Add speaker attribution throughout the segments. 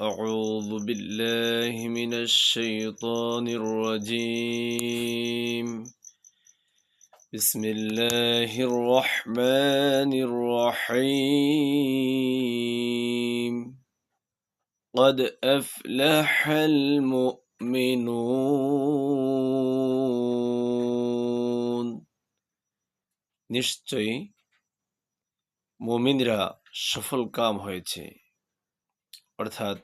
Speaker 1: أعوذ بالله من الشيطان الرجيم بسم الله الرحمن الرحيم قد أفلح المؤمنون নিশ্চয়ই মুমিনরা সফল কাম হয়েছে অর্থাৎ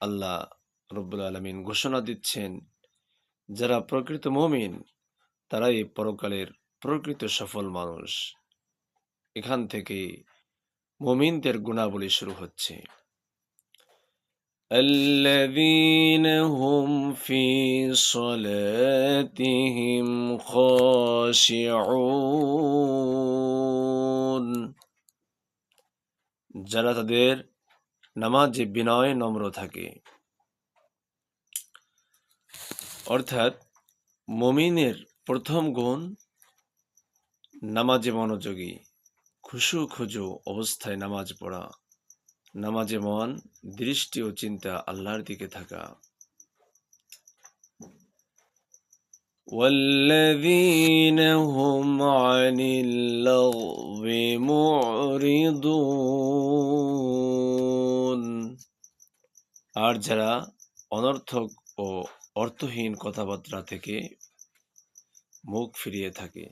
Speaker 1: আল্লাহ রব্বুল আলমিন ঘোষণা দিচ্ছেন যারা প্রকৃত মুমিন তারাই পরকালের প্রকৃত সফল মানুষ এখান থেকে মুমিনদের গুণাবলী শুরু হচ্ছে الذين هم في صلاتهم خاشعون যারা তাদের নামাজে বিনয় নম্র থাকে অর্থাৎ মমিনের প্রথম গুণ নামাজে মনোযোগী খুশু খুজু অবস্থায় নামাজ পড়া নামাজে মন দৃষ্টি ও চিন্তা আল্লাহর দিকে থাকা والذين هم عن اللغو معرضون আর যারা অনর্থক ও অর্থহীন কথাবার্তা থেকে মুখ ফিরিয়ে থাকে।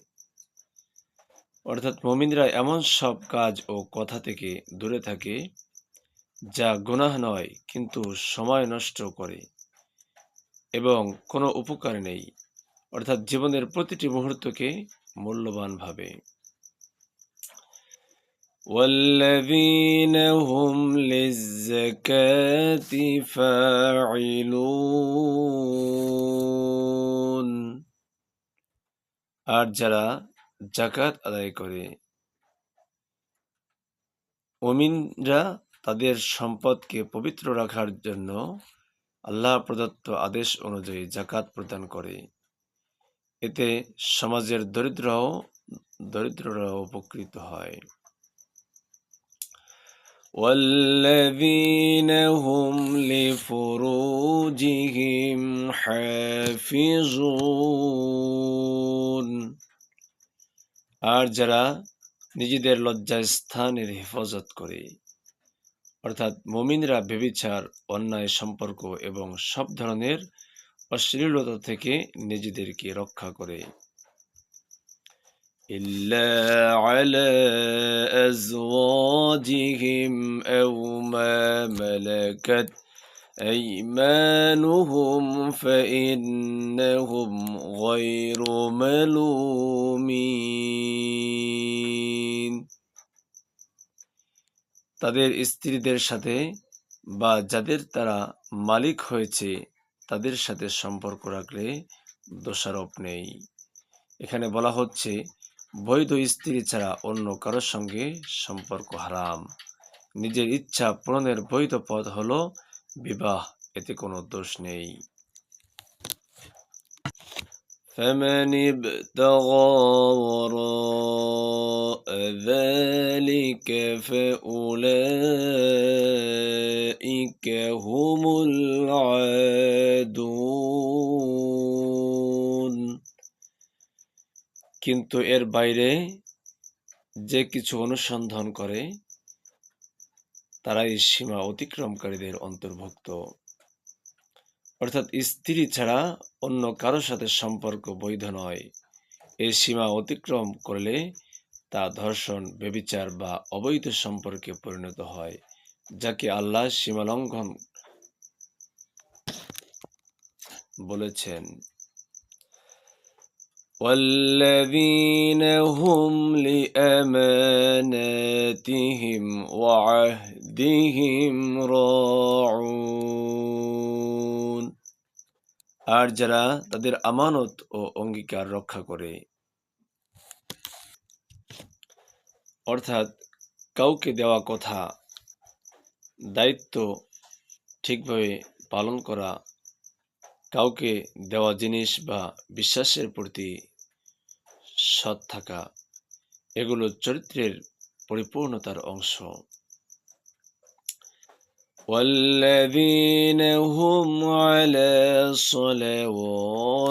Speaker 1: অর্থাৎ মমিনরা এমন সব কাজ ও কথা থেকে দূরে থাকে যা গুনাহ নয়, কিন্তু সময় নষ্ট করে এবং কোনো উপকার নেই। অর্থাৎ জীবনের প্রতিটি মুহূর্তকে মূল্যবান ভাবে। والذين هم للزكاة فاعلون আর যারা জাকাত আদায় করে অমিনরা তাদের সম্পদকে পবিত্র রাখার জন্য আল্লাহ প্রদত্ত আদেশ অনুযায়ী জাকাত প্রদান করে এতে সমাজের দরিদ্রও দরিদ্ররাও উপকৃত হয় والذين هم لفروجهم حافظون আর যারা নিজেদের লজ্জাস্থানের হেফাজত করে অর্থাৎ মমিনরা বেবিচার অন্যায় সম্পর্ক এবং সব ধরনের অশ্লীলতা থেকে নিজেদেরকে রক্ষা করে إلا على أزواجهم أو ما ملكت أيمانهم فإنهم غير ملومين তাদের স্ত্রীদের সাথে বা যাদের তারা মালিক হয়েছে তাদের সাথে সম্পর্ক রাখলে দোষারোপ নেই এখানে বলা হচ্ছে বৈধ স্ত্রী ছাড়া অন্য কারোর সঙ্গে সম্পর্ক হারাম নিজের ইচ্ছা পূরণের বৈধ পথ হলো বিবাহ এতে কোনো দোষ নেই فمن ابتغى وراء ذلك فأولئك هم العادون কিন্তু এর বাইরে যে কিছু অনুসন্ধান করে, তারাই সীমা অতিক্রমকারীদের অন্তর্ভুক্ত। অর্থাৎ স্ত্রী ছাড়া অন্য কারও সাথে সম্পর্ক বৈধ নয়। এই সীমা অতিক্রম করলে তা ধর্ষণ বেবিচার বা অবৈধ সম্পর্কে পরিণত হয়, যাকে আল্লাহ সীমা লঙ্ঘন বলেছেন। والذين هم لأماناتهم وعهدهم راعون আর যারা তাদের আমানত ও অঙ্গীকার রক্ষা করে অর্থাৎ কাউকে দেওয়া কথা দায়িত্ব ঠিকভাবে পালন করা কাউকে দেওয়া জিনিস বা বিশ্বাসের প্রতি সৎ থাকা এগুলো চরিত্রের পরিপূর্ণতার অংশ والذين هم على صلواتهم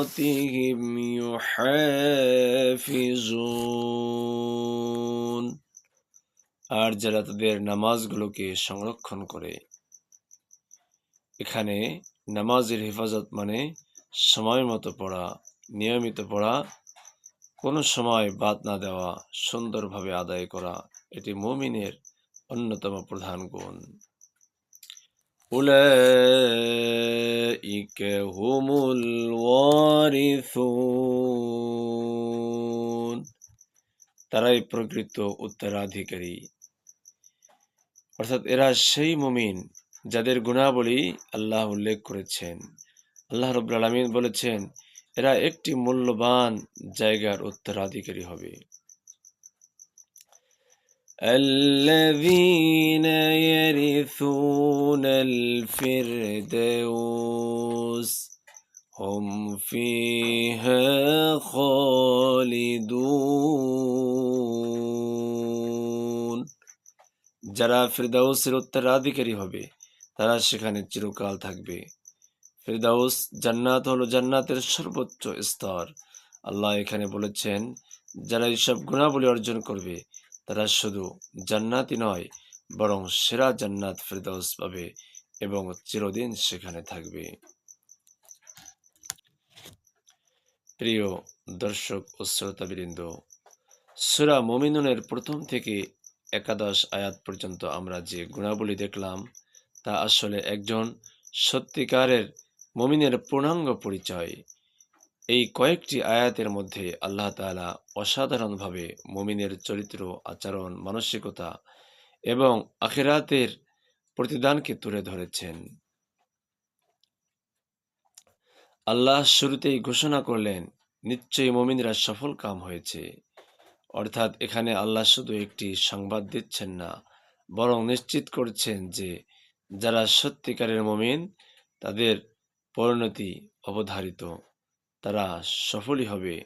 Speaker 1: يحافظون আর যারা তাদের নামাজগুলোকে সংরক্ষণ করে এখানে নামাজের হেফাজত মানে সময় মতো পড়া নিয়মিত পড়া কোনো সময় বাদ না দেওয়া সুন্দরভাবে আদায় করা এটি মুমিনের অন্যতম প্রধান গুণ أولئك هم الوارثون তারাই প্রকৃত উত্তরাধিকারী অর্থাৎ এরা সেই মুমিন যাদের গুণাবলী আল্লাহ উল্লেখ করেছেন আল্লাহ রব আলমিন বলেছেন এরা একটি মূল্যবান জায়গার উত্তরাধিকারী হবে الذين يرثون الفردوس هم فيها خالدون যারা ফিরদাউসের উত্তরাধিকারী হবে তারা সেখানে চিরকাল থাকবে ফিরদাউস জান্নাত হলো জান্নাতের সর্বোচ্চ স্তর। আল্লাহ এখানে বলেছেন, যারা এইসব গুণাবলী অর্জন করবে, তারা শুধু জান্নাতই নয়, বরং সেরা জান্নাত ফিরদাউস পাবে এবং চিরদিন সেখানে থাকবে। প্রিয় দর্শক ও শ্রোতাবৃন্দ, সুরা মমিনুনের প্রথম থেকে একাদশ আয়াত পর্যন্ত আমরা যে গুণাবলী দেখলাম, তা আসলে একজন সত্যিকারের মমিনের পূর্ণাঙ্গ পরিচয়। এই কয়েকটি আয়াতের মধ্যে আল্লাহ তালা অসাধারণভাবে মমিনের চরিত্র, আচরণ, মানসিকতা এবং আখেরাতের প্রতিদানকে তুলে ধরেছেন। আল্লাহ শুরুতেই ঘোষণা করলেন, নিশ্চয়ই মমিনরা সফল কাম হয়েছে। অর্থাৎ এখানে আল্লাহ শুধু একটি সংবাদ দিচ্ছেন না, বরং নিশ্চিত করছেন যে যারা সত্যিকারের মমিন, তাদের পরিণতি অবধারিত। তারা সফলই হবে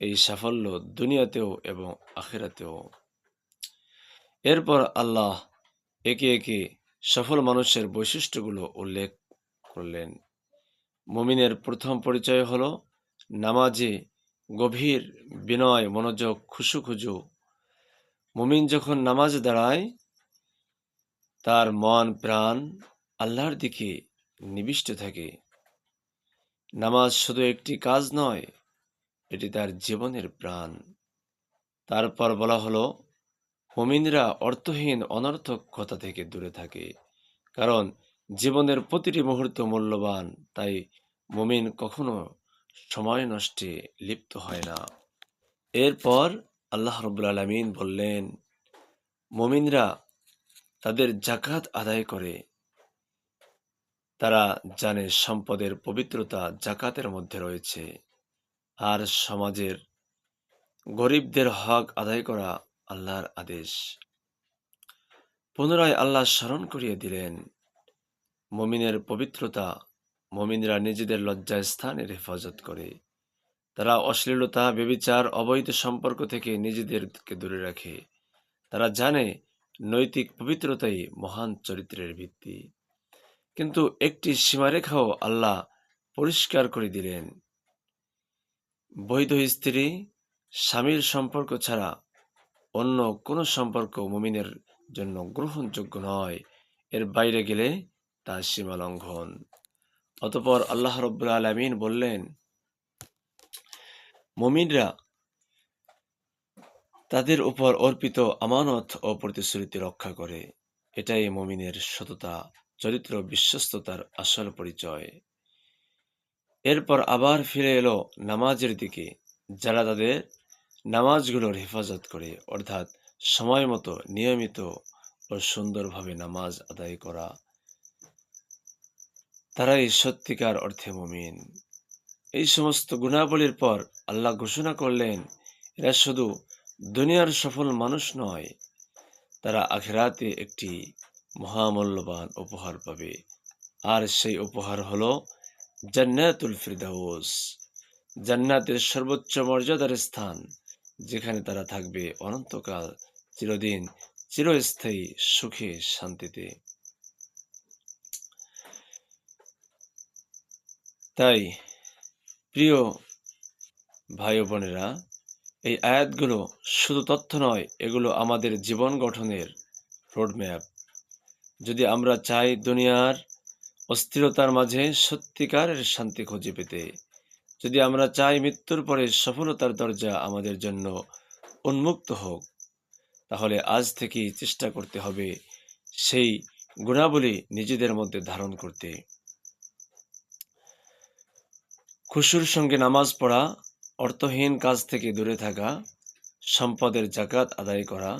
Speaker 1: এই সাফল্য দুনিয়াতেও এবং আখেরাতেও। এরপর আল্লাহ একে একে সফল মানুষের বৈশিষ্ট্যগুলো উল্লেখ করলেন। মমিনের প্রথম পরিচয় হল নামাজে গভীর বিনয়, মনোযোগ খুশু মুমিন যখন নামাজে দাঁড়ায়, তার মন, প্রাণ আল্লাহর দিকে নিবিষ্ট থাকে। নামাজ শুধু একটি কাজ নয়, এটি তার জীবনের প্রাণ। তারপর বলা হলো, মুমিনরা অর্থহীন, অনর্থক কথা থেকে দূরে থাকে, কারণ জীবনের প্রতিটি মুহূর্ত মূল্যবান, তাই মুমিন কখনো সময় নষ্টে লিপ্ত হয় না। এরপর আল্লাহ রবুল আলমিন বললেন, মুমিনরা তাদের জাকাত আদায় করে তারা জানে সম্পদের পবিত্রতা জাকাতের মধ্যে রয়েছে। আর সমাজের গরিবদের হক আদায় করা আল্লাহর আদেশ। পুনরায় আল্লাহ স্মরণ করিয়ে দিলেন, মমিনের পবিত্রতা মমিনরা নিজেদের লজ্জায় স্থানের হেফাজত করে। তারা অশ্লীলতা, বেবিচার, অবৈধ সম্পর্ক থেকে নিজেদেরকে দূরে রাখে। তারা জানে নৈতিক পবিত্রতাই মহান চরিত্রের ভিত্তি। কিন্তু একটি সীমারেখাও আল্লাহ পরিষ্কার করে দিলেন। বৈধ স্ত্রী, স্বামীর সম্পর্ক ছাড়া অন্য কোনো সম্পর্ক মুমিনের জন্য গ্রহণযোগ্য নয়। এর বাইরে গেলে তা সীমা লঙ্ঘন অতপর আল্লাহ রব্বুল আলমিন বললেন, মুমিনরা তাদের উপর অর্পিত আমানত ও প্রতিশ্রুতি রক্ষা করে। এটাই মমিনের সততা। চরিত্র বিশ্বস্ততার আসল পরিচয়। এরপর আবার ফিরে এলো নামাজের দিকে, যারা তাদের নামাজগুলোর হেফাজত করে, অর্থাৎ সময় মতো নিয়মিত ও সুন্দরভাবে নামাজ আদায় করা। তারাই সত্যিকার অর্থে মমিন। এই সমস্ত গুণাবলীর পর আল্লাহ ঘোষণা করলেন, এরা শুধু দুনিয়ার সফল মানুষ নয়, তারা আখেরাতে একটি মহামূল্যবান উপহার পাবে। আর সেই উপহার হল জান্নাতুল ফিরদাউস। জান্নাতের সর্বোচ্চ মর্যাদার স্থান, যেখানে তারা থাকবে অনন্তকাল, চিরদিন চিরস্থায়ী সুখে শান্তিতে। তাই, প্রিয় ভাই বোনেরা এই আয়াতগুলো শুধু তথ্য নয়, এগুলো আমাদের জীবন গঠনের রোডম্যাপ যদি আমরা চাই দুনিয়ার অস্থিরতার মাঝে সত্যিকারের শান্তি খুঁজে পেতে, যদি আমরা চাই মৃত্যুর পরে সফলতার দরজা আমাদের জন্য উন্মুক্ত হোক, তাহলে আজ থেকেই চেষ্টা করতে হবে সেই গুণাবলী নিজেদের মধ্যে ধারণ করতে। খুশুর সঙ্গে নামাজ পড়া, অর্থহীন কাজ থেকে দূরে থাকা, সম্পদের জাকাত আদায় করা,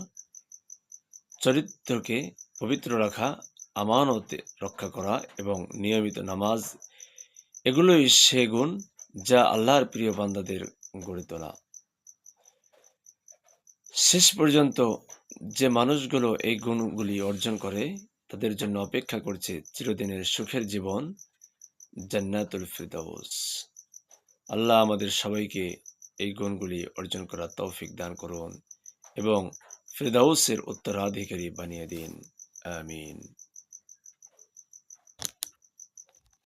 Speaker 1: চরিত্রকে পবিত্র রাখা, আমানতে রক্ষা করা এবং নিয়মিত নামাজ, এগুলোই সে গুণ যা আল্লাহর প্রিয় বান্দাদের গড়ে তোলা। শেষ পর্যন্ত যে মানুষগুলো এই গুণগুলি অর্জন করে, তাদের জন্য অপেক্ষা করছে চিরদিনের সুখের জীবন, জান্নাতুল ফিরদাউস। আল্লাহ আমাদের সবাইকে এই গুণগুলি অর্জন করার তৌফিক দান করুন এবং ফিরদাউসের উত্তরাধিকারী বানিয়ে দিন। I mean,